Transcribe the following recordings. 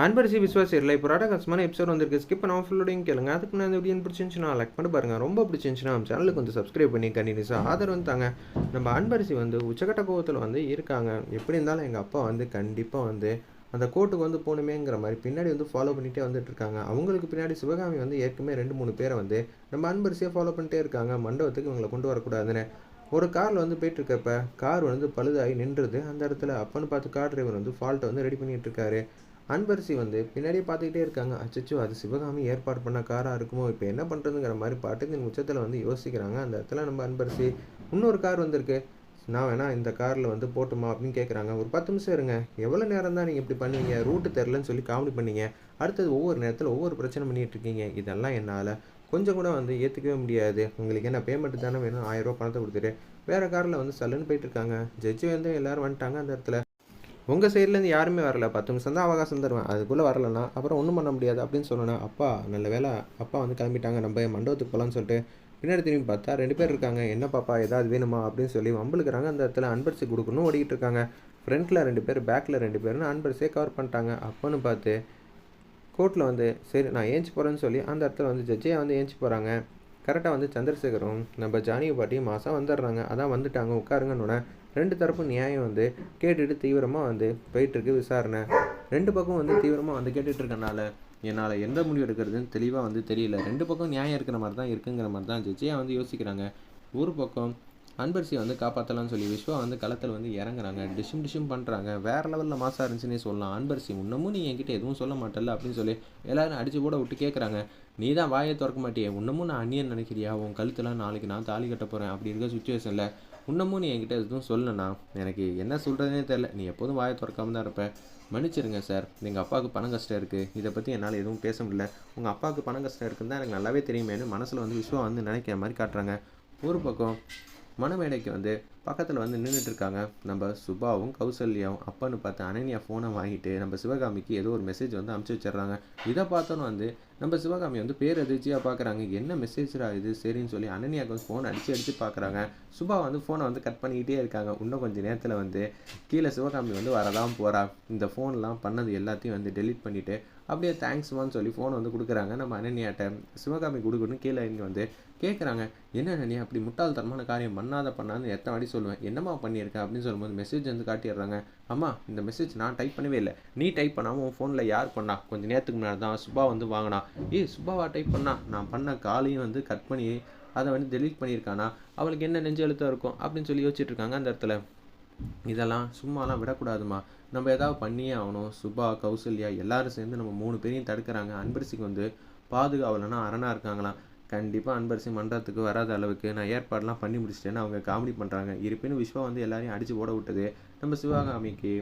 அன்பரிசி இல்லை இப்போ கஷ்டமான எபிசோட் வந்திருக்கு. ஸ்கிப் பண்ணாமல் ஃபுல்லோடையும் கேளுங்க. அதுக்கு முன்னாடி இந்த வீடியோ பிடிச்சிருந்துச்சுன்னா லைக் பண்ணி பாருங்கள் ரொம்ப பிடிச்சிருந்துச்சுன்னா நம்ம சேனலுக்கு வந்து சப்ஸ்கிரைப் பண்ணி கண்டினியூஸாக ஆதரவு தாங்க. நம்ம அன்பரிசி வந்து உச்சகட்ட கோவத்தில் வந்து இருக்காங்க. எப்படி இருந்தாலும் எங்கள் அப்பா வந்து கண்டிப்பாக வந்து அந்த கோர்ட்டுக்கு வந்து போகணுமேங்கிற மாதிரி பின்னாடி வந்து ஃபாலோ பண்ணிகிட்டே வந்துட்டு இருக்காங்க. அவங்களுக்கு பின்னாடி சிவகாமி வந்து ஏற்கனவே ரெண்டு மூணு பேரை வந்து நம்ம அன்பரிசியை ஃபாலோ பண்ணிட்டே இருக்காங்க. மண்டபத்துக்கு இவங்களை கொண்டு வரக்கூடாதுன்னு. ஒரு காரில் வந்து போயிட்டுருக்கப்ப கார் வந்து பழுதாகி நின்றுது. அந்த இடத்துல அப்பன்னு பார்த்து கார் டிரைவர் வந்து ஃபால்ட்டை வந்து ரெடி பண்ணிகிட்டு இருக்காரு. அன்பரசி வந்து பின்னாடியே பார்த்துக்கிட்டே இருக்காங்க. அச்சச்சோ அது சிவகாமி ஏற்பாடு பண்ண காராக இருக்குமோ? இப்போ என்ன பண்ணுறதுங்கிற மாதிரி பாட்டுக்கு உச்சத்தில் வந்து யோசிக்கிறாங்க. அந்த இடத்துல நம்ம அன்பரசி இன்னொரு கார் வந்திருக்கு. நான் வேணா இந்த காரில் வந்து போட்டுமா அப்படின்னு கேட்குறாங்க ஒரு பத்து நிமிஷம் இருங்க. எவ்வளோ நேரம் தான் நீங்கள் இப்படி பண்ணுவீங்க? ரூட்டு தெரிலன்னு சொல்லி காமெடி பண்ணீங்க. அடுத்தது ஒவ்வொரு நேரத்தில் ஒவ்வொரு பிரச்சனை பண்ணிகிட்டு இருக்கீங்க. இதெல்லாம் என்னால் கொஞ்சம் கூட வந்து ஏற்றுக்கவே முடியாது. உங்களுக்கு என்ன பேமெண்ட் தானே வேணும்? ஆயிரம் ரூபா பணத்தை கொடுத்துட்டு வேறு காரில் வந்து சல்லுன்னு போயிட்டு இருக்காங்க. ஜட்ஜி வந்து எல்லோரும் வந்துட்டாங்க அந்த இடத்துல. உங்கள் சைட்லேருந்து யாருமே வரல. பத்து நிமிஷம் தான் அவகாசம் தருவேன். அதுக்குள்ளே வரலன்னா அப்புறம் ஒன்றும் பண்ண முடியாது அப்படின்னு சொன்னேன் அப்பா நல்ல வேலை அப்பா வந்து கிளம்பிட்டாங்க. நம்ம மண்டபத்துக்கு போகலான்னு சொல்லிட்டு பின்னாடி திரும்பி பார்த்தா ரெண்டு பேர் இருக்காங்க. என்ன பாப்பா ஏதாவது வேணுமா? அப்படின்னு சொல்லி வம்பளுக்குறாங்க அந்த இடத்துல அன்பரிசி கொடுக்கணும் ஓடிக்கிட்டு இருக்காங்க. ஃப்ரண்ட்டில் ரெண்டு பேர் பேக்கில் ரெண்டு பேர்னு அன்பரிசியே கவர் பண்ணிட்டாங்க. அப்போன்னு பார்த்து கோர்ட்டில் வந்து சரி நான் ஏஞ்சி போகிறேன்னு சொல்லி அந்த இடத்துல வந்து ஜட்ஜியாக வந்து ஏஞ்சி போகிறாங்க கரெக்டாக வந்து சந்திரசேகரும் நம்ம ஜானிய பாட்டியும் மாதம் வந்துடுறாங்க. அதான் வந்துட்டாங்க. உட்காருங்கன்னு ரெண்டு தரப்பு நியாயம் வந்து கேட்டுட்டு தீவிரமாக வந்து போயிட்டுருக்கு விசாரணை. ரெண்டு பக்கம் வந்து தீவிரமாக வந்து கேட்டுட்டு இருக்கனால என்னால் எந்த முடிவு எடுக்கிறதுன்னு தெளிவாக வந்து தெரியல. ரெண்டு பக்கம் நியாயம் இருக்கிற மாதிரி தான் இருக்குங்கிற மாதிரி தான் ஜெஜியாக வந்து யோசிக்கிறாங்க. ஒரு பக்கம் அன்பரிசியை வந்து காப்பாற்றலாம்னு சொல்லி விஸ்வா வந்து களத்தில் வந்து இறங்குறாங்க. டிஷும் டிஷும் பண்ணுறாங்க வேறு லெவலில் மாசாக இருந்துச்சுன்னே சொல்லலாம். அன்பரிசி இன்னமும் நீ என்கிட்ட எதுவும் சொல்ல மாட்டல அப்படின்னு சொல்லி எல்லோரும் அடித்து கூட விட்டு கேட்குறாங்க நீ தான் வாயை திறக்க மாட்டியே. இன்னமும் நான் அந்நியன் நினைக்கிறியா? உன் கழுத்துலாம் நாளைக்கு நான் தாலி கட்ட போகிறேன் அப்படி இருக்க சுச்சுவேஷனில் இன்னமும் நீ என்கிட்ட எதுவும் சொல்லணும்னா எனக்கு என்ன சொல்கிறதுனே தெரில நீ எப்போதும் வாயை திறக்காம தான் இருப்பேன் மன்னிச்சிருங்க சார் எங்கள் அப்பாவுக்கு பணம் கஷ்டம் இருக்குது இதை பற்றி என்னால் எதுவும் பேச முடியல. உங்கள் அப்பாவுக்கு பணம் கஷ்டம் இருக்குன்னு தான் எனக்கு நல்லாவே தெரியுமேனு மனசில் வந்து விஸ்வா வந்து நினைக்கிற மாதிரி காட்டுறாங்க. ஒரு பக்கம் மணமேடைக்கு வந்து பக்கத்தில் வந்து நின்றுட்டு இருக்காங்க நம்ம சுபாவும் கௌசல்யாவும் அப்பன்னு பார்த்து அனன்யா ஃபோனை வாங்கிட்டு நம்ம சிவகாமிக்கு ஏதோ ஒரு மெசேஜ் வந்து அமுச்சு வச்சிடுறாங்க. இதை பார்த்தோன்னு வந்து நம்ம சிவகாமி வந்து பேர் அதிர்ச்சியாக பார்க்குறாங்க. என்ன மெசேஜ்ரா இது? சரின்னு சொல்லி அனன்யாவுக்கு வந்து ஃபோன் அடித்து அடித்து பார்க்குறாங்க. சுபா வந்து ஃபோனை வந்து கட் பண்ணிக்கிட்டே இருக்காங்க. இன்னும் கொஞ்சம் நேரத்தில் வந்து கீழே சிவகாமி வந்து வரதான் போகிறா இந்த ஃபோன்லாம் பண்ணது எல்லாத்தையும் வந்து டெலிட் பண்ணிவிட்டு அப்படியே தேங்க்ஸ்மான்னு சொல்லி ஃபோன் வந்து கொடுக்குறாங்க. நம்ம அனன்யாட்ட சிவகாமி கொடுக்கணும் கீழே இங்கே வந்து கேட்குறாங்க என்ன நீ அப்படி முட்டாள்தனமான காரியம் பண்ணாத பண்ணான்னு எத்தனை வாடி சொல்லுவேன். என்னம்மா பண்ணியிருக்கேன் அப்படின்னு சொல்லும்போது மெசேஜ் வந்து காட்டிடுறாங்க. அம்மா இந்த மெசேஜ் நான் டைப் பண்ணவே இல்லை. நீ டைப் பண்ணாமல் உன் ஃபோனில் யார் பண்ணா? கொஞ்சம் நேரத்துக்கு முன்னாடி தான் சுபா வந்து வாங்கினா. ஏ சுபாவா டைப் பண்ணா? நான் பண்ண காலையும் வந்து கட் பண்ணி அதை வந்து டெலீட் பண்ணியிருக்கானா? அவளுக்கு என்ன நெஞ்சு எழுத்தம் இருக்கும்? அப்படின்னு சொல்லி யோசிச்சுட்டு இருக்காங்க அந்த இடத்துல. இதெல்லாம் சும்மாலாம் விடக்கூடாதுமா நம்ம ஏதாவது பண்ணியே ஆகணும். சுபா கௌசல்யா எல்லாரும் சேர்ந்து நம்ம மூணு பேரையும் தடுக்கிறாங்க. அன்பரிசிக்கு வந்து பாதுகாவலனா அரணாக இருக்காங்களாம். கண்டிப்பாக அன்பரசி மன்றத்துக்கு வராத அளவுக்கு நான் ஏற்பாடெலாம் பண்ணி முடிச்சிட்டேன்னு அவங்க காமெடி பண்ணுறாங்க இருப்பினும் விஸ்வா வந்து எல்லாரையும் அடித்து ஓட விட்டது. நம்ம சிவகாமிக்கு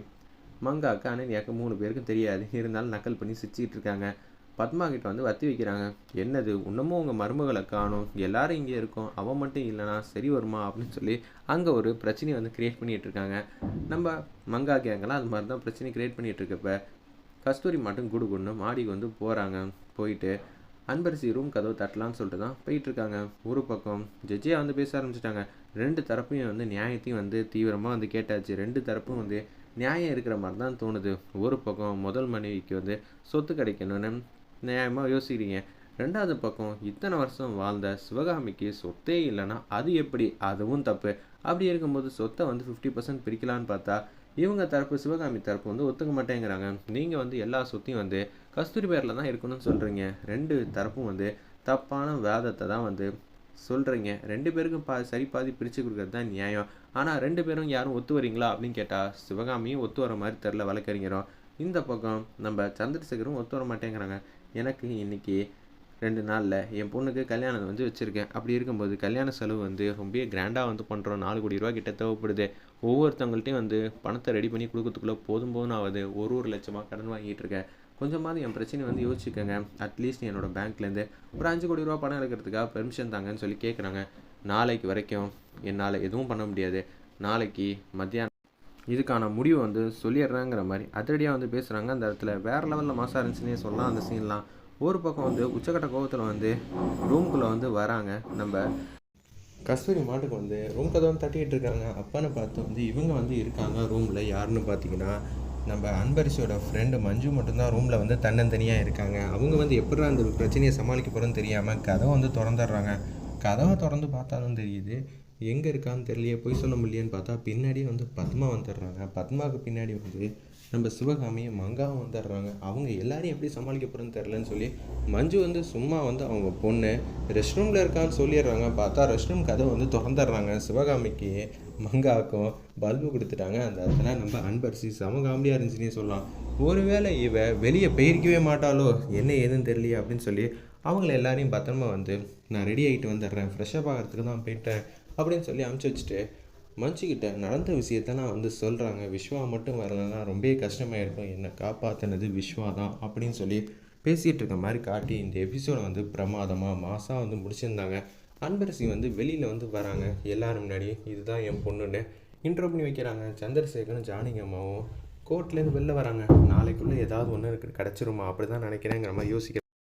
மங்காக்கு அனன்யாக்கு மூணு பேருக்கும் தெரியாது. இருந்தாலும் நக்கல் பண்ணி சிரிச்சுக்கிட்டு இருக்காங்க. பத்மா கிட்ட வந்து வத்தி வைக்கிறாங்க. என்னது இன்னமும் உங்கள் மருமகளை காணும். எல்லாரும் இங்கே இருக்கோம். அவன் மட்டும் இல்லைனா சரி வருமா அப்படின்னு சொல்லி அங்கே ஒரு பிரச்சனையை வந்து கிரியேட் பண்ணிகிட்டு இருக்காங்க. நம்ம மங்கா கேங்கெல்லாம் அது மாதிரி தான் பிரச்சனை கிரியேட் பண்ணிகிட்டு இருக்கப்ப கஸ்தூரி மட்டும் குடு மாடிக்கு வந்து போகிறாங்க போயிட்டு அன்பரசி ரூம் கதவு தட்டலான்னு சொல்லிட்டு தான் போயிட்டுருக்காங்க. ஒரு பக்கம் ஜட்ஜியாக வந்து பேச ஆரம்பிச்சிட்டாங்க. ரெண்டு தரப்பையும் வந்து நியாயத்தையும் வந்து தீவிரமாக வந்து கேட்டாச்சு. ரெண்டு தரப்பும் வந்து நியாயம் இருக்கிற மாதிரி தான் தோணுது. ஒரு பக்கம் முதல் மனைவிக்கு வந்து சொத்து கிடைக்கணும்னு நியாயமாக யோசிக்கிறீங்க. ரெண்டாவது பக்கம் இத்தனை வருஷம் வாழ்ந்த சிவகாமிக்கு சொத்தே இல்லைன்னா அது எப்படி? அதுவும் தப்பு. அப்படி இருக்கும்போது சொத்தை வந்து ஃபிஃப்டி பர்சன்ட் பிரிக்கலான்னு பார்த்தா இவங்க தரப்பு சிவகாமி தரப்பு வந்து ஒத்துக்க மாட்டேங்கிறாங்க. நீங்கள் வந்து எல்லா சொத்தையும் வந்து கஸ்தூரி பேரில் தான் இருக்கணும்னு சொல்கிறீங்க ரெண்டு தரப்பும் வந்து தப்பான வாதத்தை தான் வந்து சொல்கிறீங்க ரெண்டு பேருக்கும் பா சரி பாதி பிரித்து கொடுக்குறது தான் நியாயம். ஆனால் ரெண்டு பேரும் யாரும் ஒத்து வரீங்களா அப்படின்னு கேட்டால் சிவகாமியும் ஒத்து வர மாதிரி தெரில வழக்கறிஞரும். இந்த பக்கம் நம்ம சந்திரசேகரும் ஒத்து வர மாட்டேங்கிறாங்க. எனக்கு இன்றைக்கி ரெண்டு நாளில் என் பொண்ணுக்கு கல்யாணம் வந்து வச்சுருக்கேன். அப்படி இருக்கும்போது கல்யாண செலவு வந்து ரொம்ப கிராண்டாக வந்து பண்ணுறோம் நாலு கோடி ரூபா கிட்ட தேவைப்படுது. ஒவ்வொருத்தவங்கள்ட்டையும் வந்து பணத்தை ரெடி பண்ணி கொடுக்கறதுக்குள்ளே போதும் போதும் ஆகுது ஒரு ஒரு லட்சமாக கடன் வாங்கிட்டு இருக்கேன். கொஞ்சமாவது என் பிரச்சனை வந்து யோசிச்சுக்கோங்க. அட்லீஸ்ட் என்னோட பேங்க்லேருந்து ஒரு அஞ்சு கோடி ரூபா பணம் எடுக்கிறதுக்காக பெர்மிஷன் தாங்கன்னு சொல்லி கேட்குறாங்க நாளைக்கு வரைக்கும் என்னால் எதுவும் பண்ண முடியாது. நாளைக்கு மத்தியானம் இதுக்கான முடிவு வந்து சொல்லிடுறாங்கிற மாதிரி அதிரடியாக வந்து பேசுகிறாங்க அந்த இடத்துல வேறு லெவலில் மாசாக இருந்துச்சுன்னே சொல்லலாம். அந்த சீன்லாம் ஒரு பக்கம் வந்து உச்சக்கட்ட கோபத்தில் வந்து ரூம்குள்ளே வந்து வராங்க. நம்ம கஸ்தூரி மாட்டுக்கு வந்து ரூம் கதை வந்து தட்டிக்கிட்டு இருக்காங்க. அப்பான்னு பார்த்து வந்து இவங்க வந்து இருக்காங்க ரூமில் யாருன்னு பார்த்தீங்கன்னா நம்ம அன்பரிசியோட ஃப்ரெண்டு மஞ்சு மட்டும்தான் ரூமில் வந்து தன்னந்தனியாக இருக்காங்க. அவங்க வந்து எப்படி அந்த பிரச்சனையை சமாளிக்க போகிறோன்னு தெரியாமல் கதவை வந்து திறந்துடுறாங்க. கதவை திறந்து பார்த்தாலும் தெரியுது எங்கே இருக்கான்னு தெரியலையே போய் சொல்ல முடியலையேன்னு பார்த்தா பின்னாடியே வந்து பத்மா வந்துடுறாங்க. பத்மாவுக்கு பின்னாடி வந்து நம்ம சிவகாமியும் மங்காவும் வந்துடுறாங்க அவங்க எல்லாரையும் எப்படி சமாளிக்க போகிறேன்னு தெரிலன்னு சொல்லி மஞ்சு வந்து சும்மா வந்து அவங்க பொண்ணு ரெஸ்ட் ரூமில் இருக்கான்னு சொல்லிடுறாங்க. பார்த்தா ரெஸ்ட் ரூம் கதை வந்து திறந்துடுறாங்க. சிவகாமிக்கு மங்காவுக்கும் பல்பு கொடுத்துட்டாங்க. அந்த இடத்துல நம்ம அன்பரிசி செம காமெடியாக இருந்துச்சுன்னே சொல்லலாம். ஒருவேளை இவ வெளியே போயிருக்கவே மாட்டாளோ என்ன ஏதுன்னு தெரியலையே அப்படின்னு சொல்லி அவங்கள எல்லாரையும் பத்திரமா வந்து நான் ரெடி ஆகிட்டு வந்துடுறேன். ஃப்ரெஷ்ஷப் ஆகிறதுக்கு தான் போயிட்டேன். அப்படின்னு சொல்லி அமுச்சு வச்சுட்டு மனுஷிக்கிட்ட நடந்த விஷயத்தெல்லாம் வந்து சொல்கிறாங்க விஸ்வா மட்டும் வரலன்னா ரொம்ப கஷ்டமாயிருக்கும். என்னை காப்பாற்றினது விஸ்வா தான் அப்படின்னு சொல்லி பேசிகிட்டு இருக்க மாதிரி காட்டி இந்த எபிசோடை வந்து பிரமாதமாக மாசாக வந்து முடிச்சிருந்தாங்க. அன்பரசி வந்து வெளியில் வந்து வராங்க. எல்லாரும் முன்னாடி இதுதான் என் பொண்ணுன்னு இன்ட்ரோ பண்ணி வைக்கிறாங்க. சந்திரசேகரும் ஜானகி அம்மாவும் கோர்ட்லேருந்து வெளில வராங்க. நாளைக்குள்ளே ஏதாவது ஒன்று கிடச்சிருமா? அப்படி தான் நினைக்கிறேங்கிற மாதிரி யோசிக்கிறேன்